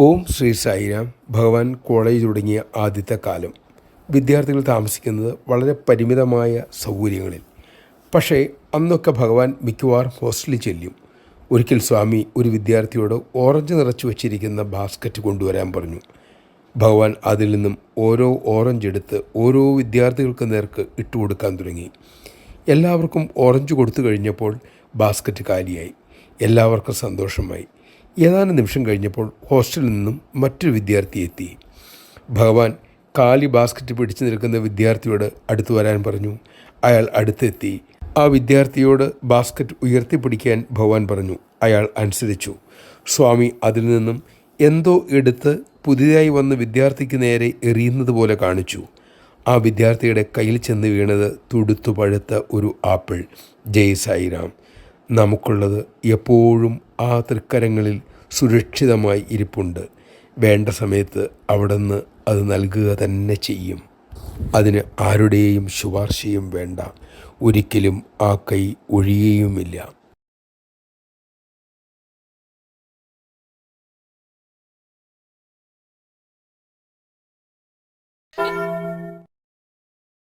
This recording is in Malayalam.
ഓം ശ്രീ സായിരാം ഭഗവാൻ കോളേജ് തുടങ്ങിയ ആദ്യത്തെ കാലം. വിദ്യാർത്ഥികൾ താമസിക്കുന്നത് വളരെ പരിമിതമായ സൗകര്യങ്ങളിൽ. പക്ഷേ അന്നൊക്കെ ഭഗവാൻ മിക്കവാറും ഹോസ്റ്റലിൽ ചെല്ലും. ഒരിക്കൽ സ്വാമി ഒരു വിദ്യാർത്ഥിയോട് ഓറഞ്ച് നിറച്ചു വച്ചിരിക്കുന്ന ബാസ്ക്കറ്റ് കൊണ്ടുവരാൻ പറഞ്ഞു. ഭഗവാൻ അതിൽ നിന്നും ഓരോ ഓറഞ്ച് എടുത്ത് ഓരോ വിദ്യാർത്ഥികൾക്ക് നേർക്ക് ഇട്ടുകൊടുക്കാൻ തുടങ്ങി. എല്ലാവർക്കും ഓറഞ്ച് കൊടുത്തു കഴിഞ്ഞപ്പോൾ ബാസ്ക്കറ്റ് കാലിയായി. എല്ലാവർക്കും സന്തോഷമായി. ഏതാനും നിമിഷം കഴിഞ്ഞപ്പോൾ ഹോസ്റ്റലിൽ നിന്നും മറ്റൊരു വിദ്യാർത്ഥി എത്തി. ഭഗവാൻ കാലി ബാസ്ക്കറ്റ് പിടിച്ചു നിൽക്കുന്ന വിദ്യാർത്ഥിയോട് അടുത്തു വരാൻ പറഞ്ഞു. അയാൾ അടുത്തെത്തി. ആ വിദ്യാർത്ഥിയോട് ബാസ്ക്കറ്റ് ഉയർത്തിപ്പിടിക്കാൻ ഭഗവാൻ പറഞ്ഞു. അയാൾ അനുസരിച്ചു. സ്വാമി അതിൽ നിന്നും എന്തോ എടുത്ത് പുതിയതായി വന്ന വിദ്യാർത്ഥിക്ക് നേരെ എറിയുന്നത് പോലെ കാണിച്ചു. ആ വിദ്യാർത്ഥിയുടെ കയ്യിൽ ചെന്ന് വീണത് തുടുത്തു പഴുത്ത ഒരു ആപ്പിൾ. ജയ് സായിറാം. നമുക്കുള്ളത് എപ്പോഴും ആ തൃക്കരങ്ങളിൽ സുരക്ഷിതമായി ഇരിപ്പുണ്ട്. വേണ്ട സമയത്ത് അവിടുന്ന് അത് നൽകുക തന്നെ ചെയ്യും. അതിന് ആരുടെയും ശുപാർശയും വേണ്ട. ഒരിക്കലും ആ കൈ ഒഴിയുകയുമില്ല Thank